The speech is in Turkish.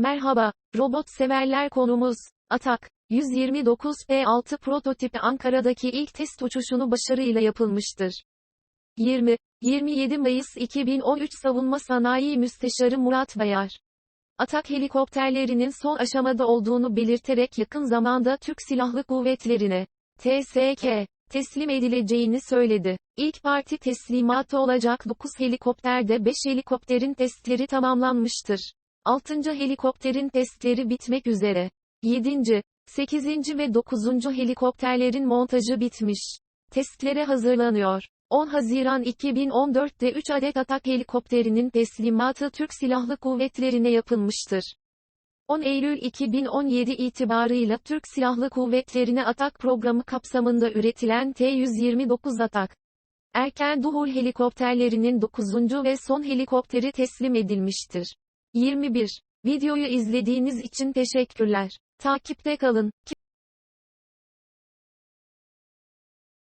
Merhaba, robot severler konumuz, Atak, 129 P6 prototipi Ankara'daki ilk test uçuşunu başarıyla yapılmıştır. 20, 27 Mayıs 2013 Savunma Sanayi Müsteşarı Murat Bayar. Atak helikopterlerinin son aşamada olduğunu belirterek yakın zamanda Türk Silahlı Kuvvetleri'ne, TSK, teslim edileceğini söyledi. İlk parti teslimatı olacak 9 helikopterde 5 helikopterin testleri tamamlanmıştır. 6. helikopterin testleri bitmek üzere. 7. 8. ve 9. helikopterlerin montajı bitmiş. Testlere hazırlanıyor. 10 Haziran 2014'te 3 adet atak helikopterinin teslimatı Türk Silahlı Kuvvetleri'ne yapılmıştır. 10 Eylül 2017 itibarıyla Türk Silahlı Kuvvetleri'ne atak programı kapsamında üretilen T-129 atak. Erken Duhur helikopterlerinin 9. ve son helikopteri teslim edilmiştir. 21. Videoyu izlediğiniz için teşekkürler. Takipte kalın.